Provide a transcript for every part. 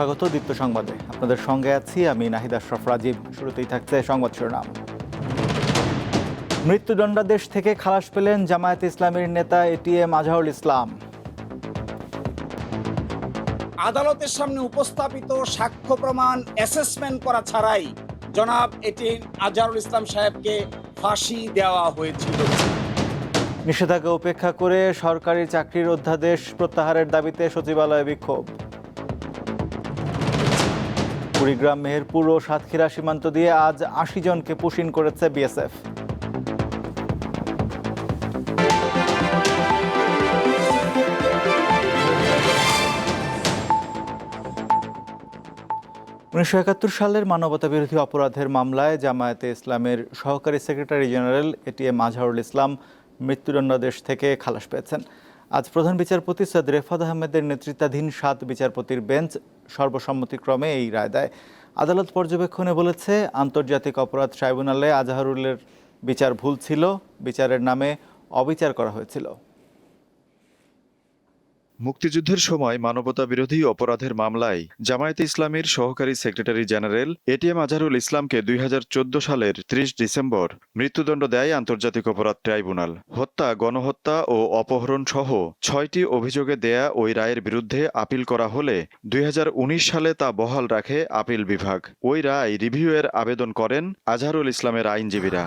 স্বাগত দীপ্ত সংবাদে। আপনাদের সঙ্গে আছি আমি নাহিদ আশরাফ রাজীব। শুরুতেই থাকছে সংবাদ শিরোনাম। মৃত্যুদণ্ডাদেশ থেকে খালাস পেলেন জামায়াত ইসলামের নেতা এটিএম আজহারুল ইসলাম। আদালতের সামনে উপস্থাপিত সাক্ষ্য প্রমাণ অ্যাসেসমেন্ট করা ছাড়াই জনাব এটি আজহারুল ইসলাম সাহেবকে ফাঁসি দেওয়া হয়েছিল। নিষেধাজ্ঞা উপেক্ষা করে সরকারি চাকরির অধ্যাদেশ প্রত্যাহারের দাবিতে সচিবালয়ে বিক্ষোভ। কুড়িগ্রাম, মেহেরপুর ও সাতক্ষীরা সীমান্ত দিয়ে আজ আশি জনকে পুশিন করেছে বিএসএফ। উনিশশো একাত্তর সালের মানবতা বিরোধী অপরাধের মামলায় জামায়াতে ইসলামের সহকারী secretary general ATM Azharul Islam মৃত্যুদণ্ডাদেশ থেকে খালাস পেয়েছেন। আজ প্রধান বিচারপতি সৈয়দ রেফাত আহমেদের নেতৃত্বাধীন সাত বিচারপতির বেঞ্চ সর্বসম্মতিক্রমে এই রায় দেয়। আদালত পর্যবেক্ষণে বলেছে, আন্তর্জাতিক অপরাধ ট্রাইব্যুনালে আজহারুলের বিচার ভুল ছিল। বিচারের নামে অবিচার করা হয়েছিল। মুক্তিযুদ্ধের সময় মানবতা বিরোধী অপরাধের মামলায় জামায়াতে ইসলামীর সহকারী সেক্রেটারি জেনারেল এটিএম আজহারুল ইসলামকে দুই হাজার চৌদ্দ সালের ত্রিশ ডিসেম্বর মৃত্যুদণ্ড দেয় আন্তর্জাতিক অপরাধ ট্রাইব্যুনাল। হত্যা, গণহত্যা ও অপহরণ সহ ছয়টি অভিযোগে দেয়া ওই রায়ের বিরুদ্ধে আপিল করা হলে দুই হাজার উনিশ সালে তা বহাল রাখে আপিল বিভাগ। ওই রায় রিভিউয়ের আবেদন করেন আজহারুল ইসলামের আইনজীবীরা।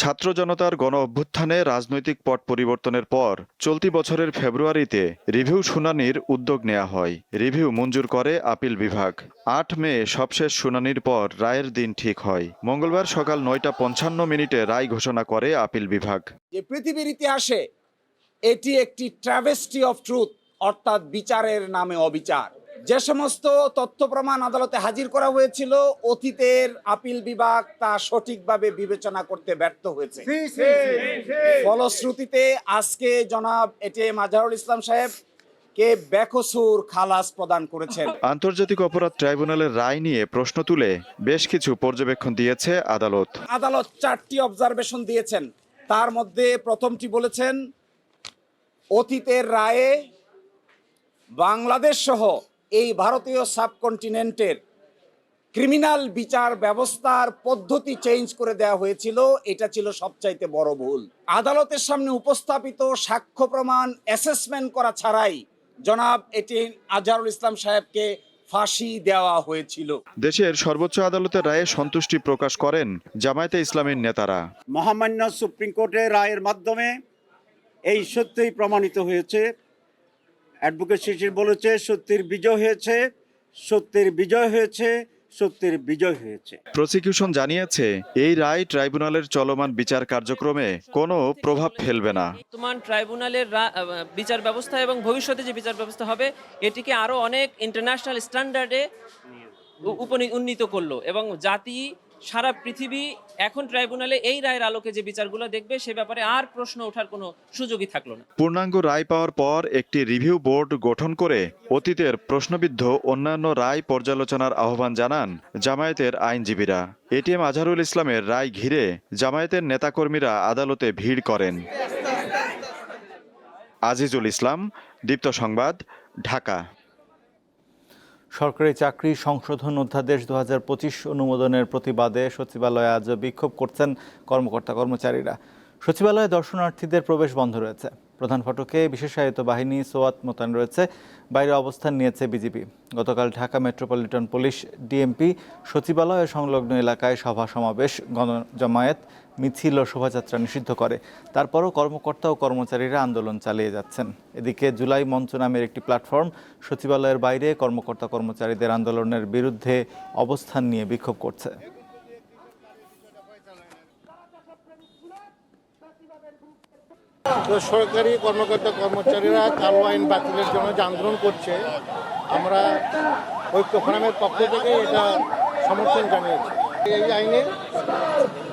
ছাত্র জনতার গণ অভ্যুত্থানে রাজনৈতিক পট পরিবর্তনের পর চলতি বছরের ফেব্রুয়ারিতে রিভিউ শুনানির উদ্যোগ নেওয়া হয়। রিভিউ মঞ্জুর করে আপিল বিভাগ। আট মে সবশেষ শুনানির পর রায়ের দিন ঠিক হয়। মঙ্গলবার সকাল নয়টা পঞ্চান্ন মিনিটে রায় ঘোষণা করে আপিল বিভাগ। যে পৃথিবীর ইতিহাসে এটি একটি ট্রাভেস্টি অফ ট্রুথ অর্থাৎ বিচারের নামে অবিচার। যে সমস্ত তথ্য প্রমাণ আদালতে হাজির করা হয়েছিল অতীতের আপিল বিভাগ তা সঠিকভাবে বিবেচনা করতে ব্যর্থ হয়েছে। ফলশ্রুতিতে আজকে জনাব এটি মাজারুল ইসলাম সাহেব কে বেকসুর খালাস প্রদান করেছেন। আন্তর্জাতিক অপরাধ ট্রাইব্যুনালের রায় নিয়ে প্রশ্ন তুলে বেশ কিছু পর্যবেক্ষণ দিয়েছে আদালত। আদালত চারটি অবজারভেশন দিয়েছেন। তার মধ্যে প্রথমটি বলেছেন অতীতের রায়ে বাংলাদেশ সহ এই ভারতীয় সাবকন্টিনেন্টের ক্রিমিনাল বিচার ব্যবস্থার পদ্ধতি চেঞ্জ করে দেওয়া হয়েছিল এটা ছিল সবচাইতে বড় ভুল। আদালতের সামনে উপস্থাপিত সাক্ষ্য প্রমাণ অ্যাসেসমেন্ট করা ছাড়াই জনাব এটি আজহারুল ইসলাম সাহেবকে ফাঁসি দেওয়া হয়েছিল। দেশের সর্বোচ্চ আদালতের রায়ে সন্তুষ্টি প্রকাশ করেন জামায়াতে ইসলামের নেতারা। মহামান্য সুপ্রিম কোর্টের রায়ের মাধ্যমে এই সত্যই প্রমাণিত হয়েছে অ্যাডভোকেট শিশির বলেছে সত্যের বিজয় হয়েছে সত্যের বিজয় হয়েছে সত্যের বিজয় হয়েছে। প্রসিকিউশন জানিয়েছে এই রায় ট্রাইব্যুনালের চলমান বিচার কার্যক্রমে কোনো প্রভাব ফেলবে না। বর্তমান ট্রাইব্যুনালের রা- বিচার ব্যবস্থা এবং ভবিষ্যতে যে বিচার ব্যবস্থা হবে এটিকে আরও অনেক ইন্টারন্যাশনাল স্ট্যান্ডার্ডে উপনি- উন্নীত করল এবং জাতি সারা পৃথিবী এখন ট্রাইব্যুনালে এই রায়ের আলোকে যে বিচারগুলো দেখবে, সে ব্যাপারে আর প্রশ্ন ওঠার কোনো সুযোগই থাকল না। পূর্ণাঙ্গ রায় পাওয়ার পর একটি রিভিউ বোর্ড গঠন করে অতীতের প্রশ্নবিদ্ধ অন্যান্য রায় পর্যালোচনার আহ্বান জানান জামায়াতের আইনজীবীরা। এটিএম আজহারুল ইসলামের রায় ঘিরে জামায়াতের নেতাকর্মীরা আদালতে ভিড় করেন। আজিজুল ইসলাম, দীপ্ত সংবাদ, ঢাকা। সরকারি চাকরি সংশোধন অধ্যাদেশ দুহাজার পঁচিশ অনুমোদনের প্রতিবাদে সচিবালয়ে আজ বিক্ষোভ করছেন কর্মকর্তা কর্মচারীরা। সচিবালয়ে দর্শনার্থীদের প্রবেশ বন্ধ রয়েছে। প্রধান ফটকে বিশেষায়িত বাহিনী সোয়াত মোতায়েন রয়েছে। বাইরে অবস্থান নিয়েছে বিজেপি গতকাল ঢাকা মেট্রোপলিটন পুলিশ ডিএমপি সচিবালয় সংলগ্ন এলাকায় সভা সমাবেশ, গণজমায়েত মিছিল ও শোভাযাত্রা নিষিদ্ধ করে। তারপরও কর্মকর্তা ও কর্মচারীরা আন্দোলন চালিয়ে যাচ্ছেন। এদিকে জুলাই মঞ্চ নামের একটি প্ল্যাটফর্ম সচিবালয়ের বাইরে কর্মকর্তা কর্মচারীদের আন্দোলনের বিরুদ্ধে অবস্থান নিয়ে বিক্ষোভ করছে। সরকারি কর্মকর্তা কর্মচারীরা কালো আইন বাতিলের জন্য যে আন্দোলন করছে। আমরা ঐক্য ফোরামের পক্ষ থেকে এটা সমর্থন জানিয়েছি। এই আইনে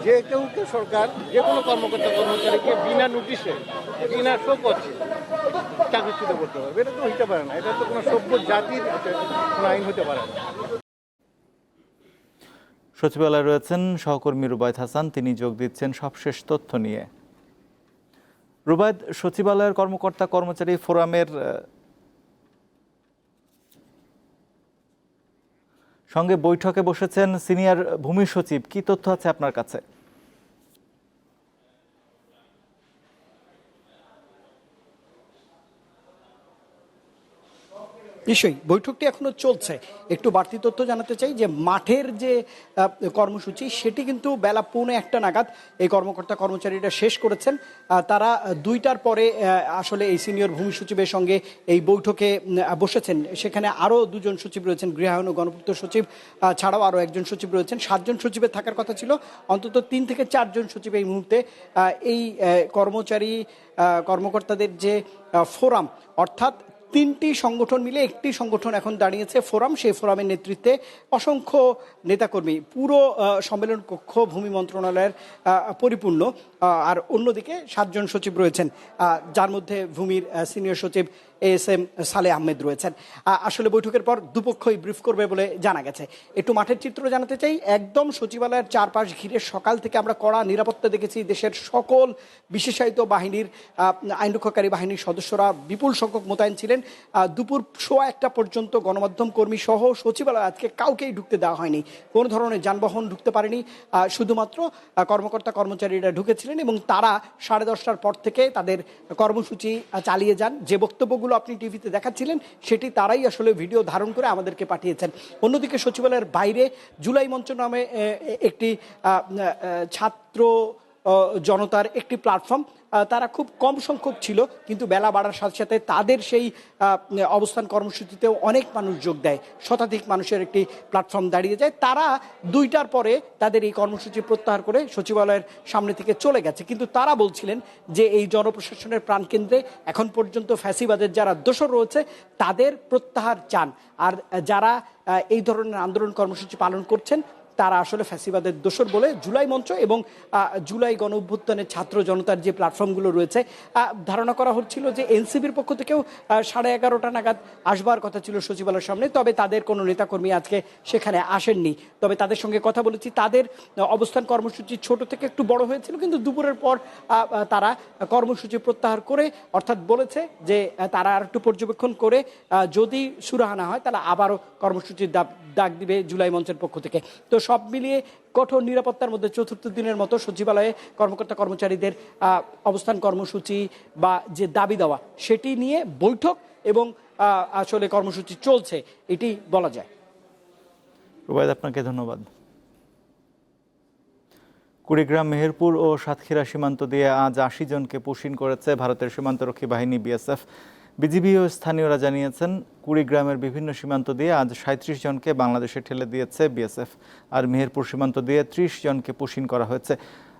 যে কেউ সরকার যে কোনো কর্মকর্তা কর্মচারীকে বিনা নোটিশে বিনা শোকছে চাকরিচ্যুত করতে পারবে। এটা তো হইতে পারে না। এটা তো কোনো সভ্য জাতির কোনো আইন হতে পারে না। সচিবালয়ে রয়েছেন সহকর্মী রুবায়ত হাসান। তিনি যোগ দিচ্ছেন সবশেষ তথ্য নিয়ে। রুবায়ত, সচিবালয়ের কর্মকর্তা কর্মচারী ফোরামের সঙ্গে বৈঠকে বসেছেন সিনিয়র ভূমি সচিব। কি তথ্য আছে আপনার কাছে? নিশ্চয়ই, বৈঠকটি এখনও চলছে। একটু বাড়তি তথ্য জানাতে চাই যে মাঠের যে কর্মসূচি, সেটি কিন্তু বেলা পৌনে একটা নাগাদ এই কর্মকর্তা কর্মচারীরা শেষ করেছেন। তারা দুইটার পরে আসলে এই সিনিয়র ভূমি সচিবের সঙ্গে এই বৈঠকে বসেছেন। সেখানে আরও দুজন সচিব রয়েছেন গৃহায়ন ও গণপূর্ত সচিব ছাড়াও আরও একজন সচিব রয়েছেন। সাতজন সচিবের থাকার কথা ছিল, অন্তত তিন থেকে চারজন সচিব এই মুহূর্তে এই কর্মচারী কর্মকর্তাদের যে ফোরাম, অর্থাৎ তিনটি সংগঠন মিলে একটি সংগঠন এখন দাঁড়িয়েছে ফোরাম। সেই ফোরামের নেতৃত্বে অসংখ্য নেতাকর্মী, পুরো সম্মেলন কক্ষ, ভূমি মন্ত্রণালয়ের পরিপূর্ণ। আর অন্যদিকে সাতজন সচিব রয়েছেন। যার মধ্যে ভূমির সিনিয়র সচিব এস এম সালে আহমেদ রয়েছেন। আসলে বৈঠকের পর দুপক্ষই ব্রিফ করবে বলে জানা গেছে। একটু মাঠের চিত্র জানাতে চাই, একদম সচিবালয়ের চারপাশ ঘিরে সকাল থেকে আমরা কড়া নিরাপত্তা দেখেছি দেশের সকল বিশেষায়িত বাহিনীর আইনরক্ষাকারী বাহিনীর সদস্যরা বিপুল সংখ্যক মোতায়েন ছিলেন। দুপুর সোয়া একটা পর্যন্ত গণমাধ্যম কর্মী সহ সচিবালয় আজকে কাউকেই ঢুকতে দেওয়া হয়নি। কোনো ধরনের যানবাহন ঢুকতে পারেনি। শুধুমাত্র কর্মকর্তা কর্মচারীরা ঢুকেছিলেন এবং তারা সাড়ে দশটার পর থেকে তাদের কর্মসূচি চালিয়ে যান। যে বক্তব্যগুলো আপনি টিভিতে দেখাচ্ছিলেন, সেটি তারাই আসলে ভিডিও ধারণ করে আমাদেরকে পাঠিয়েছেন। অন্যদিকে সচিবালয়ের বাইরে জুলাই মঞ্চ নামে একটি ছাত্র জনতার একটি প্ল্যাটফর্ম তারা খুব কম সংখ্যক ছিল, কিন্তু বেলা বাড়ার সাথে সাথে তাদের সেই অবস্থান কর্মসূচিতেও অনেক মানুষ যোগ দেয়, শতাধিক মানুষের একটি প্ল্যাটফর্ম দাঁড়িয়ে যায়। তারা দুইটার পরে তাদের এই কর্মসূচি প্রত্যাহার করে সচিবালয়ের সামনে থেকে চলে গেছে। কিন্তু তারা বলছিলেন যে এই জনপ্রশাসনের প্রাণকেন্দ্রে এখন পর্যন্ত ফ্যাসিবাদের যারা দোষর রয়েছে, তাদের প্রত্যাহার চান। আর যারা এই ধরনের আন্দোলন কর্মসূচি পালন করছেন তারা আসলে ফ্যাসিবাদের দোষর বলে জুলাই মঞ্চ এবং জুলাই গণ অভ্যুত্থানের ছাত্র জনতার যে প্ল্যাটফর্মগুলো রয়েছে ধারণা করা হচ্ছিল যে এনসিবির পক্ষ থেকেও সাড়ে এগারোটা নাগাদ আসবার কথা ছিল সচিবালয়ের সামনে, তবে তাদের কোনো নেতাকর্মী আজকে সেখানে আসেননি। তবে তাদের সঙ্গে কথা বলেছি, তাদের অবস্থান কর্মসূচি ছোট থেকে একটু বড় হয়েছিল, কিন্তু দুপুরের পর তারা কর্মসূচি প্রত্যাহার করে, অর্থাৎ বলেছে যে তারা আর একটু পর্যবেক্ষণ করে যদি সুরাহা না হয়, তাহলে আবারও কর্মসূচির ডাক দিবে জুলাই মঞ্চের পক্ষ থেকে। তো সব মিলিয়ে কঠোর নিরাপত্তার মধ্যে চতুর্থ দিনের মতো সচিবালয়ে কর্মকর্তা কর্মচারীদের অবস্থান কর্মসূচি বা যে দাবি দেওয়া, সেটি নিয়ে বৈঠক এবং আসলে কর্মসূচি চলছে, এটি বলা যায়। রুবায়দ আপনাকে ধন্যবাদ। কুড়িগ্রাম, মেহেরপুর ও সাতক্ষীরা সীমান্ত দিয়ে আজ আশি জনকে পুশিন করেছে ভারতের সীমান্তরক্ষী বাহিনী বিএসএফ। বিজিবি ও স্থানীয়রা জানিয়েছেন, কুড়িগ্রামের বিভিন্ন সীমান্ত দিয়ে আজ সাঁত্রিশ জনকে বাংলাদেশে ঠেলে দিয়েছে বিএসএফ, আর মেহেরপুর সীমান্ত দিয়ে ত্রিশ জনকে পুশিন করা হয়েছে।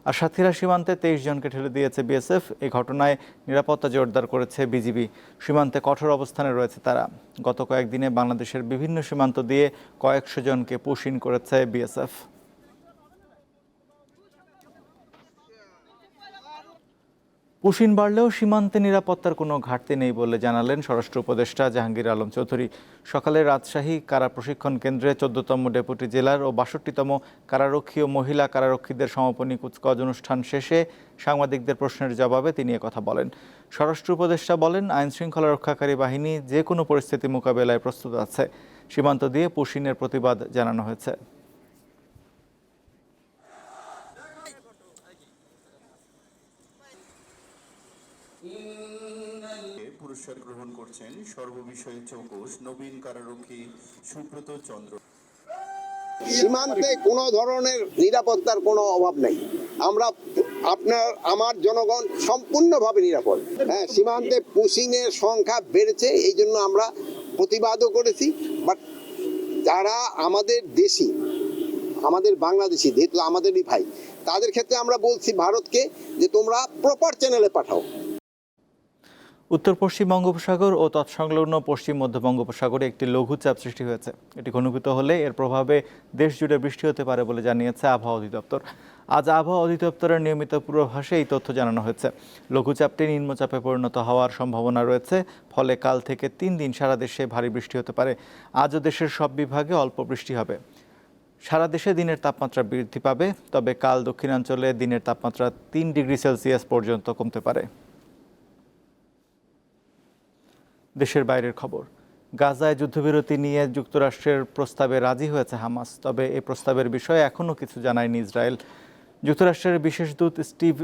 আর সাতক্ষীরা সীমান্তে তেইশ জনকে ঠেলে দিয়েছে বিএসএফ এই ঘটনায় নিরাপত্তা জোরদার করেছে বিজিবি। সীমান্তে কঠোর অবস্থানে রয়েছে তারা। গত কয়েকদিনে বাংলাদেশের বিভিন্ন সীমান্ত দিয়ে কয়েকশো জনকে পুশিন করেছে বিএসএফ। পুশিন বাড়লেও সীমান্তে নিরাপত্তার কোনো ঘাটতি নেই বলে জানালেন স্বরাষ্ট্র উপদেষ্টা জাহাঙ্গীর আলম চৌধুরী। সকালে রাজশাহী কারা প্রশিক্ষণ কেন্দ্রে চোদ্দতম ডেপুটি জেলার ও বাষট্টিতম কারারক্ষী ও মহিলা কারারক্ষীদের সমাপনী কুচকাওয়াজ অনুষ্ঠান শেষে সাংবাদিকদের প্রশ্নের জবাবে তিনি কথা বলেন। স্বরাষ্ট্র উপদেষ্টা বলেন, আইন শৃঙ্খলা রক্ষাকারী বাহিনী যে কোনো পরিস্থিতি মোকাবেলায় প্রস্তুত আছে। সীমান্ত দিয়ে পুশিনের প্রতিবাদ জানানো হয়েছে। করছেন সর্ববিষয়ে চৌকস নবীন কারারক্ষী সুব্রত চন্দ্র। সীমান্তে কোনো ধরনের নিরাপত্তার কোনো অভাব নেই। আমরা আপনার, আমার জনগণ সম্পূর্ণভাবে নিরাপদ। হ্যাঁ সীমান্তে পুশিংয়ের সংখ্যা বেড়েছে এই জন্য আমরা প্রতিবাদও করেছি। বাট যারা আমাদের দেশি, আমাদের বাংলাদেশি, যেহেতু আমাদেরই ভাই, তাদের ক্ষেত্রে আমরা বলছি ভারতকে যে তোমরা প্রপার চ্যানেলে পাঠাও। উত্তর পশ্চিম বঙ্গোপসাগর ও তৎসংলগ্ন পশ্চিম মধ্য বঙ্গোপসাগরে একটি লঘুচাপ সৃষ্টি হয়েছে। এটি ঘনীভূত হলে এর প্রভাবে দেশ জুড়ে বৃষ্টি হতে পারে বলে জানিয়েছে আবহাওয়া অধিদপ্তর। আজ আবহাওয়া অধিদপ্তরের নিয়মিত পূর্বাভাসে এই তথ্য জানানো হয়েছে। লঘুচাপটি নিম্নচাপে পরিণত হওয়ার সম্ভাবনা রয়েছে, ফলে কাল থেকে তিন দিন সারা দেশে ভারী বৃষ্টি হতে পারে। আজও দেশের সব বিভাগে অল্প বৃষ্টি হবে। সারা দেশে দিনের তাপমাত্রা বৃদ্ধি পাবে, তবে কাল দক্ষিণাঞ্চলে দিনের তাপমাত্রা তিন ডিগ্রি সেলসিয়াস পর্যন্ত কমতে পারে। দেশের বাইরের খবর। গাজায় যুদ্ধবিরতি নিয়ে যুক্তরাষ্ট্রের প্রস্তাবে রাজি হয়েছে হামাস, তবে এই প্রস্তাবের বিষয়ে এখনও কিছু জানায়নি ইসরায়েল। যুক্তরাষ্ট্রের বিশেষ দূত স্টিভ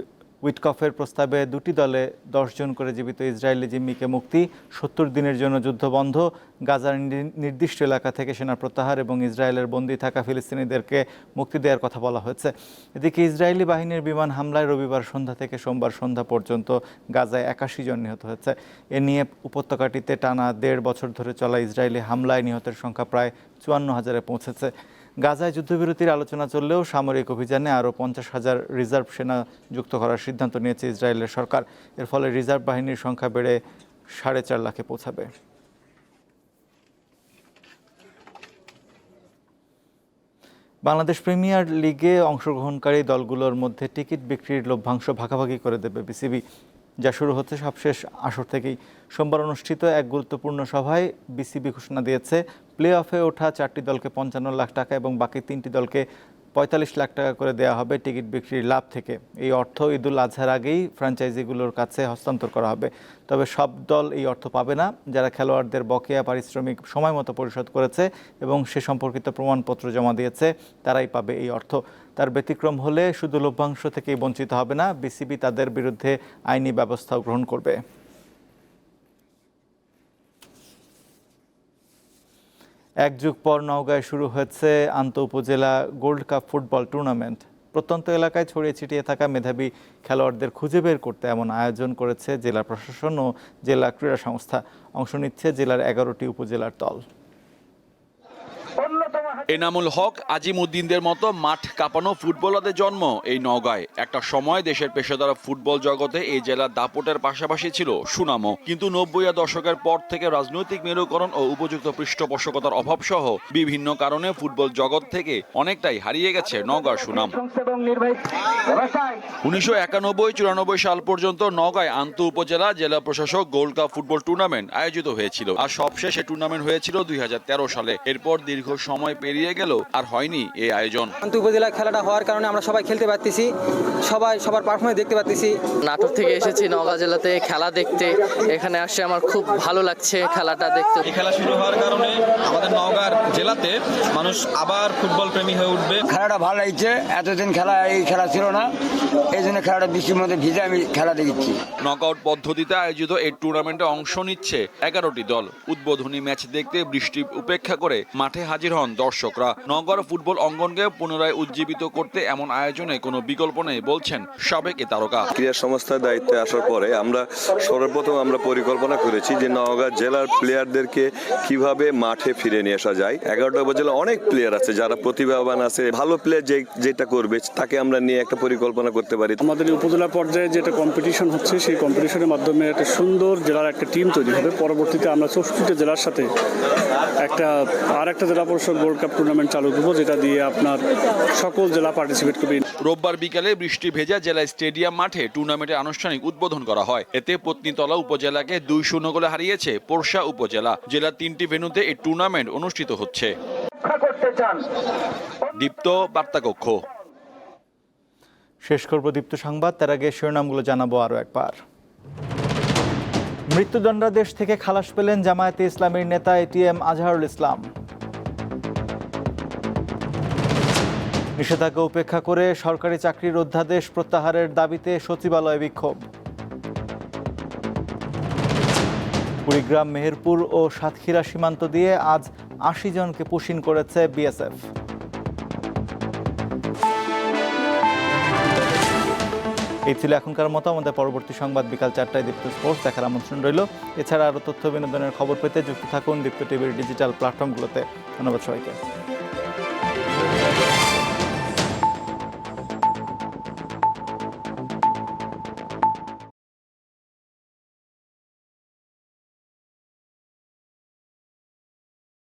উইটকফের প্রস্তাবে দুটি দলে জন করে জীবিত ইসরায়েলি জিম্মিকে মুক্তি, সত্তর দিনের জন্য যুদ্ধ বন্ধ, গাজার নির্দিষ্ট এলাকা থেকে সেনা প্রত্যাহার এবং ইসরায়েলের বন্দী থাকা ফিলিস্তিনিদেরকে মুক্তি দেওয়ার কথা বলা হয়েছে। এদিকে ইসরায়েলি বাহিনীর বিমান হামলায় রবিবার সন্ধ্যা থেকে সোমবার সন্ধ্যা পর্যন্ত গাজায় একাশি জন নিহত হয়েছে। এ নিয়ে উপত্যকাটিতে টানা দেড় বছর ধরে চলা ইসরায়েলি হামলায় নিহতের সংখ্যা প্রায় চুয়ান্ন হাজারে পৌঁছেছে। গাজায় যুদ্ধবিরতির আলোচনা চললেও সামরিক অভিযানে আরও পঞ্চাশ হাজার রিজার্ভ সেনা যুক্ত করার সিদ্ধান্ত নিয়েছে ইসরায়েলের সরকার। এর ফলে রিজার্ভ বাহিনীর সংখ্যা বেড়ে সাড়ে চার লাখে পৌঁছাবে। বাংলাদেশ প্রিমিয়ার লিগে অংশগ্রহণকারী দলগুলোর মধ্যে টিকিট বিক্রির লভ্যাংশ ভাগাভাগি করে দেবে বিসিবি, যা শুরু হচ্ছে সবশেষ আসর থেকেই। সোমবার অনুষ্ঠিত এক গুরুত্বপূর্ণ সভায় বিসিবি ঘোষণা দিয়েছে প্লে অফে ওঠা চারটি দলকে পঞ্চান্ন লাখ টাকা এবং বাকি তিনটি দলকে পঁয়তাল্লিশ লাখ টাকা করে দেওয়া হবে টিকিট বিক্রির লাভ থেকে। এই অর্থ ঈদুল আজহার আগেই ফ্র্যাঞ্চাইজিগুলোর কাছে হস্তান্তর করা হবে। তবে সব দল এই অর্থ পাবে না। যারা খেলোয়াড়দের বকেয়া পারিশ্রমিক সময় মতো পরিশোধ করেছে এবং সে সম্পর্কিত প্রমাণপত্র জমা দিয়েছে, তারাই পাবে এই অর্থ। তার ব্যতিক্রম হলে শুধু লভ্যাংশ থেকেই বঞ্চিত হবে না, বিসিবি তাদের বিরুদ্ধে আইনি ব্যবস্থাও গ্রহণ করবে। এক যুগ পর নওগাঁয় শুরু হয়েছে আন্ত উপজেলা গোল্ড কাপ ফুটবল টুর্নামেন্ট। প্রত্যন্ত এলাকায় ছড়িয়ে ছিটিয়ে থাকা মেধাবী খেলোয়াড়দের খুঁজে বের করতে এমন আয়োজন করেছে জেলা প্রশাসন ও জেলা ক্রীড়া সংস্থা। অংশ নিচ্ছে জেলার এগারোটি উপজেলার দল। এনামুল হক আজিমুদ্দিনদের মতো মাঠ কাঁপানো ফুটবলারদের জন্ম এই নওগাঁয়। একটা সময় দেশের পেশাদার ফুটবল জগতে এই জেলার দাপটের পাশাপাশি ছিল সুনামও। কিন্তু নব্বই দশকের পর থেকে রাজনৈতিক মেরুকরণ ও উপযুক্ত পৃষ্ঠপোষকতার অভাব সহ বিভিন্ন কারণে ফুটবল জগৎ থেকে অনেকটাই হারিয়ে গেছে নওগাঁর সুনাম। উনিশশো একানব্বই চুরানব্বই সাল পর্যন্ত নওগাঁয় আন্ত উপজেলা জেলা প্রশাসক গোল্ড কাপ ফুটবল টুর্নামেন্ট আয়োজিত হয়েছিল। আর সবশেষে টুর্নামেন্ট হয়েছিল দুই হাজার তেরো সালে। এরপর দীর্ঘ সময় পেরিয়ে গেল আর হয়নি এই আয়োজন। উপজেলা খেলাটা হওয়ার কারণে আমরা সবাই খেলতে পারতেছি সবাই সবার পারফরমেন্স দেখতে পারতেছি। নাটোর থেকে এসেছি নওগাঁ জেলাতে খেলা দেখতে। এখানে আসে আমার খুব ভালো লাগছে খেলাটা দেখতে। এই খেলা শুরু হওয়ার কারণে আমাদের নওগাঁর জেলাতে মানুষ আবার ফুটবল প্রেমী হয়ে উঠবে। খেলাটা ভালো লাগছে এতদিন খেলা এই খেলা ছিল না। এই জন্য খেলাটা বৃষ্টির মধ্যে ভিজে আমি খেলা দেখেছি। নকআউট পদ্ধতিতে আয়োজিত এই টুর্নামেন্টে অংশ নিচ্ছে এগারোটি দল। উদ্বোধনী ম্যাচ দেখতে বৃষ্টি উপেক্ষা করে মাঠে হাজির হন দর্শকরা। নগর ফুটবল অঙ্গনকে পুনরায় উজ্জীবিত করতে এমন আয়োজনে কোনো বিকল্প নেই বলছেন সাবেক এ তারকা। ক্রীড়া সংস্থার দায়িত্বে আসার পরে আমরা সর্বপ্রথম আমরা পরিকল্পনা করেছি যে নওগাঁ জেলার প্লেয়ারদেরকে কীভাবে মাঠে ফিরে নিয়ে আসা যায়। এগারোটা উপজেলা অনেক প্লেয়ার আছে যারা প্রতিভাবান আছে ভালো প্লেয়ার যে যেটা করবে তাকে আমরা নিয়ে একটা পরিকল্পনা করতে পারি। আমাদের উপজেলা পর্যায়ে যেটা কম্পিটিশন হচ্ছে সেই কম্পিটিশনের মাধ্যমে একটা সুন্দর জেলার একটা টিম তৈরি হবে। পরবর্তীতে আমরা চৌষট্টিটা জেলার সাথে একটা আর একটা জেলা পরিষদ গোল্ড কাপ টুর্নামেন্ট চালু করব যেটা দিয়ে আপনার সকল জেলা পার্টিসিপেট করবে। রোববার বিকালে বৃষ্টি ভেজা জেলা স্টেডিয়াম মাঠে টুর্নামেন্টের আনুষ্ঠানিক উদ্বোধন করা হয়। এতে পত্নীতলা উপজেলাকে দুই শূন্য গোলে হারিয়েছে পোরশা উপজেলা। জেলার তিনটি ভেন্যুতে এই টুর্নামেন্ট অনুষ্ঠিত হচ্ছে। দীপ্ত বার্তাকক্ষ। শেষ করব দীপ্ত সংবাদ তার আগে শিরোনামগুলো জানাব আরও একবার। মৃত্যুদণ্ডাদেশ থেকে খালাস পেলেন জামায়াতে ইসলামের নেতা এটিএম আজহারুল ইসলাম। নিষেধাজ্ঞা উপেক্ষা করে সরকারি চাকরির অধ্যাদেশ প্রত্যাহারের দাবিতে সচিবালয়ে বিক্ষোভ। কুড়িগ্রাম, মেহেরপুর ও সাতক্ষীরা সীমান্ত দিয়ে আজ আশি জনকে পুশিন করেছে বিএসএফ। এই ছিল এখনকার মতো আমাদের পরবর্তী সংবাদ বিকাল চারটায় দীপ্ত স্পোর্টস দেখার আমন্ত্রণ রইল। এছাড়া আরও তথ্য, বিনোদনের খবর পেতে যুক্ত থাকুন দীপ্ত টিভির ডিজিটাল প্ল্যাটফর্মগুলোতে। ধন্যবাদ সবাইকে।